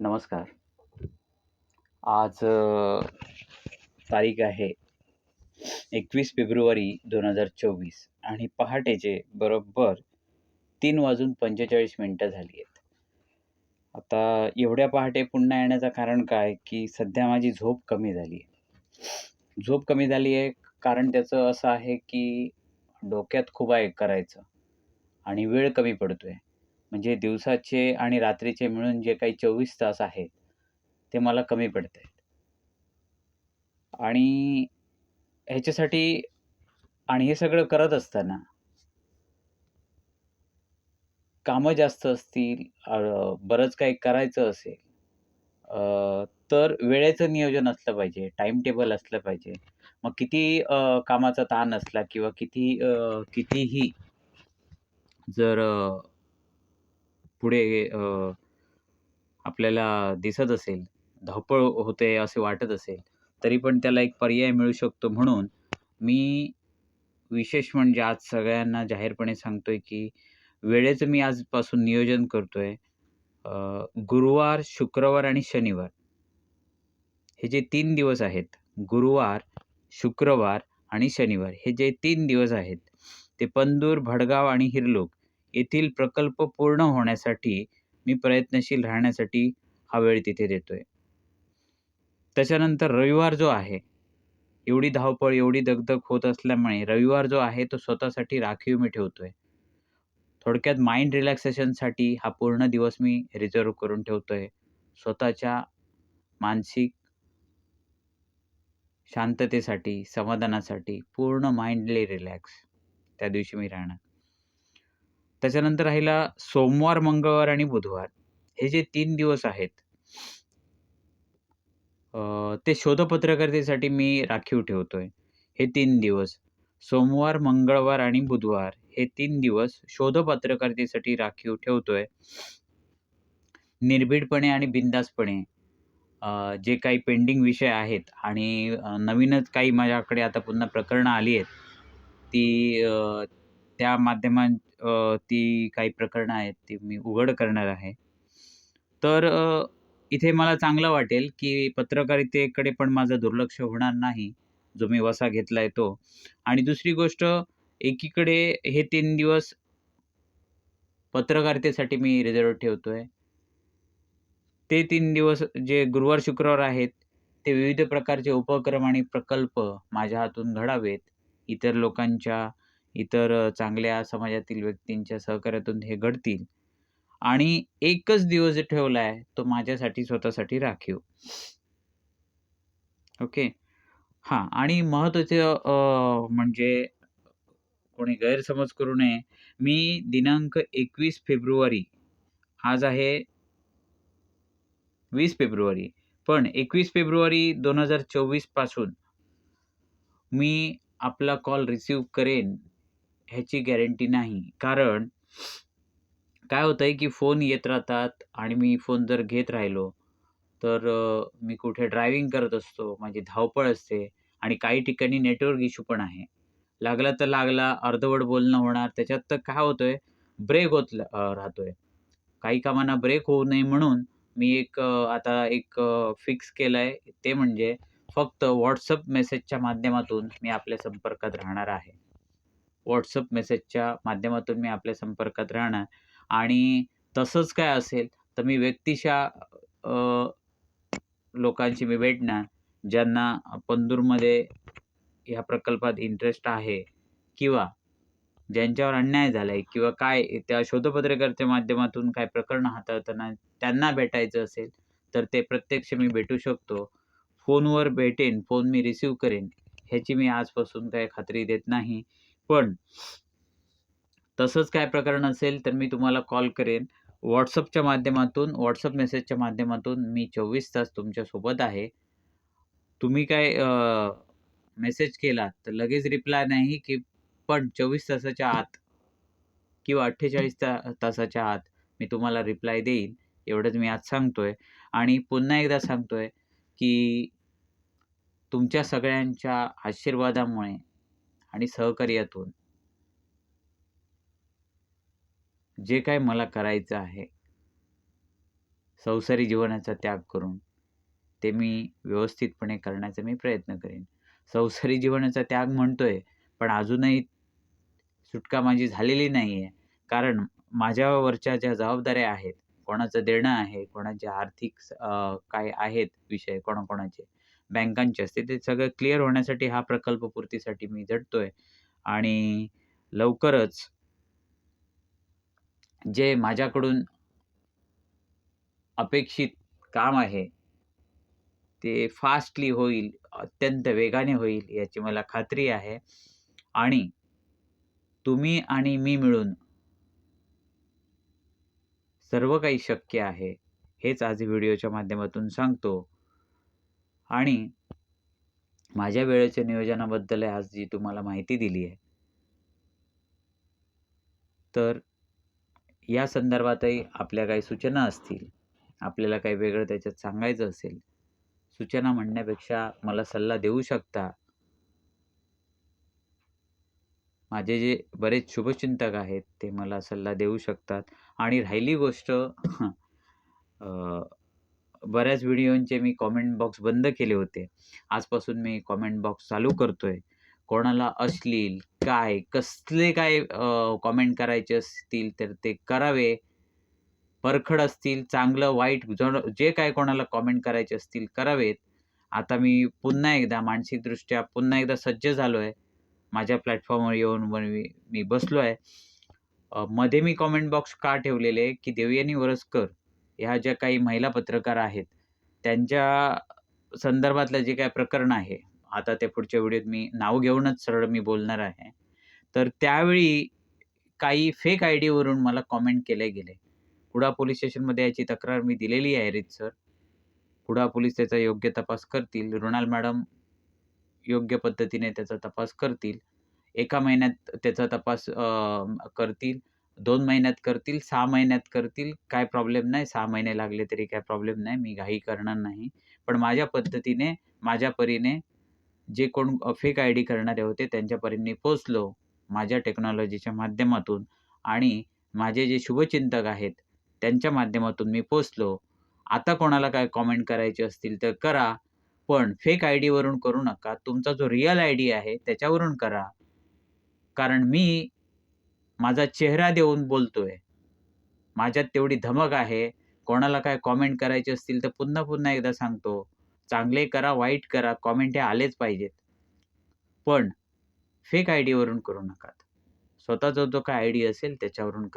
नमस्कार. आज तारीख आहे 21 फेब्रुवारी 2024 आणि पहाटेचे बरोबर तीन वाजून पंचेचाळीस मिनटं झाली आहेत. आता एवढ्या पहाटे पुन्हा येण्याचं कारण काय, की सध्या माझी झोप कमी झाली आहे. झोप कमी झाली आहे कारण त्याचं असं आहे, की डोक्यात खूप आहे करायचं आणि वेळ कमी पडतो आहे म्हणजे दिवसाचे आणि रात्रीचे मिळून जे काही 24 तास आहेत, ते मला कमी पडतायत. आणि ह्याच्यासाठी आणि हे सगळं करत असताना कामं जास्त असतील, बरंच काही करायचं असेल, तर वेळेचं नियोजन असलं पाहिजे, टाईम टेबल असलं पाहिजे. मग किती कामाचा ताण असला किंवा किती कितीही जर पुढे आपल्याला दिसत असेल, धावपळ होते असे वाटत असेल, तरी पण त्याला एक पर्याय मिळू शकतो. म्हणून मी विशेष म्हणजे आज सगळ्यांना जाहीरपणे सांगतो आहे की वेळेचं मी आजपासून नियोजन करतो आहे गुरुवार, शुक्रवार आणि शनिवार हे जे तीन दिवस आहेत, गुरुवार, शुक्रवार आणि शनिवार हे जे तीन दिवस आहेत, ते पंदूर भडगाव आणि हिरलोक येथील प्रकल्प पूर्ण होण्यासाठी मी प्रयत्नशील राहण्यासाठी हा वेळ तिथे देतोय. त्याच्यानंतर रविवार जो आहे, एवढी धावपळ, एवढी दगदग होत असल्यामुळे रविवार जो आहे, तो स्वतःसाठी राखीव मी ठेवतोय. थोडक्यात माइंड रिलॅक्सेशनसाठी हा पूर्ण दिवस मी रिझर्व करून ठेवतोय. स्वतःच्या मानसिक शांततेसाठी, समाधानासाठी पूर्ण माइंडली रिलॅक्स त्या दिवशी मी राहणार. त्याच्यानंतर राहिला सोमवार, मंगळवार आणि बुधवार हे जे तीन दिवस आहेत ते शोधपत्रकारितेसाठी मी राखीव ठेवतोय. हे तीन दिवस सोमवार, मंगळवार आणि बुधवार हे तीन दिवस शोधपत्रकारितेसाठी राखीव ठेवतोय. निर्भीडपणे आणि बिंदासपणे जे काही पेंडिंग विषय आहेत आणि नवीनच काही माझ्याकडे आता पुन्हा प्रकरणं आली आहेत. ती त्या माध्यमां ती काही प्रकरणं आहेत, ती मी उघड करणार आहे. तर इथे मला चांगलं वाटेल, की पत्रकारितेकडे पण माझं दुर्लक्ष होणार नाही, जो मी वसा घेतलाय तो. आणि दुसरी गोष्ट एकीकडे हे तीन दिवस पत्रकारितेसाठी मी रिझर्व्ह ठेवतोय. ते तीन दिवस जे गुरुवार, शुक्रवार आहेत, ते विविध प्रकारचे उपक्रम आणि प्रकल्प माझ्या हातून घडावेत. इतर लोकांच्या, इतर चांगल्या समाजातील व्यक्तींच्या सहकार्यातून हे घडतील. आणि एकच दिवस ठेवला ठेवलाय, तो माझ्यासाठी स्वतःसाठी राखीव. ओके. हां आणि महत्त्वाचं म्हणजे कोणी गैरसमज करू नये. मी दिनांक 21 फेब्रुवारी आज आहे वीस फेब्रुवारी. पण 21 फेब्रुवारी 2024 पासून मी आपला कॉल रिसीव करेन ह्याची गॅरंटी नाही. कारण काय होतं आहे की फोन येत राहतात आणि मी फोन जर घेत राहिलो, तर मी कुठे ड्रायव्हिंग करत असतो, माझी धावपळ असते आणि काही ठिकाणी नेटवर्क इश्यू पण आहे. लागला तर लागला, अर्धवट बोलणं होणार. त्याच्यात तर काय होतंय, ब्रेक होत राहतो राहतोय. काही कामांना ब्रेक होऊ नये म्हणून मी एक आता एक फिक्स केलं आहे ते म्हणजे फक्त व्हॉट्सअप मेसेजच्या माध्यमातून मी आपल्या संपर्कात राहणार आहे. व्हॉट्सअप मेसेजच्या माध्यमातून मी आपल्या संपर्कात राहणार आणि तसंच काय असेल, तर मी व्यक्तिशः लोकांशी मी भेटणार, ज्यांना पणदूरमध्ये ह्या प्रकल्पात इंटरेस्ट आहे किंवा ज्यांच्यावर अन्याय झालाय किंवा काय त्या शोधपत्रकाच्या माध्यमातून काय प्रकरणं हाताळताना त्यांना भेटायचं असेल, तर ते प्रत्यक्ष मी भेटू शकतो. फोनवर भेटेन, फोन मी रिसीव करेन, ह्याची मी आजपासून काही खात्री देत नाही. पण तसंच काय प्रकरण असेल, तर मी तुम्हाला कॉल करेन. व्हॉट्सअपच्या माध्यमातून, व्हॉट्सअप मेसेजच्या माध्यमातून मी 24 तास तुमच्यासोबत आहे. तुम्ही काय मेसेज केलात, तर लगेच रिप्लाय नाही, की पण 24 तासाच्या आत किंवा 48 ता तासाच्या आत मी तुम्हाला रिप्लाय देईन, एवढंच मी आज सांगतोय. आणि पुन्हा एकदा सांगतोय, की तुमच्या सगळ्यांच्या आशीर्वादामुळे आणि सहकार्यातून. जे काही मला करायचं आहे संसारी जीवनाचा त्याग करून ते मी व्यवस्थितपणे करण्याचा मी प्रयत्न करेन. संसारी जीवनाचा त्याग म्हणतोय पण अजूनही सुटका माझी झालेली नाही आहे कारण माझ्यावरच्या ज्या जबाबदाऱ्या आहेत कोणाचं देणं आहे कोणाचे आर्थिक काय आहेत विषय कोणाकोणाचे बँकांचे असते. ते सगळं क्लिअर होण्यासाठी हा प्रकल्प पूर्तीसाठी मी झटतोय आणि लवकरच जे माझ्याकडून अपेक्षित काम आहे ते फास्टली होईल अत्यंत वेगाने होईल याची मला खात्री आहे. आणि तुम्ही आणि मी मिळून सर्व काही शक्य आहे हेच आज व्हिडिओच्या माध्यमातून सांगतो. आणि माझ्या वेळेच्या नियोजनाबद्दल आज जी तुम्हाला माहिती दिली आहे तर या संदर्भातही आपल्या काही सूचना असतील आपल्याला काही वेगळं त्याच्यात सांगायचं असेल सूचना म्हणण्यापेक्षा मला सल्ला देऊ शकता. माझे जे बरेच शुभचिंतक आहेत ते मला सल्ला देऊ शकतात. आणि राहिली गोष्ट बऱ्याच व्हिडिओंचे मी कॉमेंट बॉक्स बंद केले होते. आजपासून मी कॉमेंट बॉक्स चालू करतोय. कोणाला अश्लील काय कसले काय कॉमेंट करायचे असतील तर ते करावे. परखड असतील चांगलं वाईट जण- जे काय कोणाला कॉमेंट करायचे असतील करावेत. आता मी पुन्हा एकदा मानसिकदृष्ट्या पुन्हा एकदा सज्ज झालो आहे माझ्या प्लॅटफॉर्मवर येऊन मी मी बसलो आहे मध्ये मी कॉमेंट बॉक्स का ठेवलेले की देवयानी वरसकर. ह्या ज्या काही महिला पत्रकार आहेत त्यांच्या संदर्भातलं जे काय प्रकरण आहे आता ते पुढच्या व्हिडिओत मी नाव घेऊनच सरळ मी बोलणार आहे. तर त्यावेळी काही फेक आय डीवरून मला कॉमेंट केले गेले. कुडा पोलीस स्टेशनमध्ये याची तक्रार मी दिलेली आहे रीत सर कुडा पोलीस त्याचा योग्य तपास करतील. रुणाल मॅडम योग्य पद्धतीने त्याचा तपास करतील. एका महिन्यात त्याचा तपास करतील. दोन महिन्यात करतील सहा महिन्यात करतील काय प्रॉब्लेम नाही. सहा महिने लागले तरी काय प्रॉब्लेम नाही. मी घाई करणार नाही. पण माझ्या पद्धतीने माझ्या परीने जे कोण फेक आय डी करणारे होते त्यांच्या परीने पोचलो माझ्या टेक्नॉलॉजीच्या माध्यमातून. आणि माझे जे शुभचिंतक आहेत त्यांच्या माध्यमातून मी पोचलो आता कोणाला काय कॉमेंट करायचे असतील तर करा. पण फेक आय डीवरून करू नका. तुमचा जो रिअल आय डी आहे त्याच्यावरून करा. कारण मी माझा चेहरा देऊन बोलतोय. माझ्यात तेवढी धमक आहे. कोणाला काय कॉमेंट करायचे असतील तर पुन्हा पुन्हा एकदा सांगतो. चांगले करा वाईट करा कॉमेंट हे आलेच पाहिजेत. पण फेक आय डीवरून करू नका स्वतःचा जो काय आय डी असेल त्याच्यावरून करा.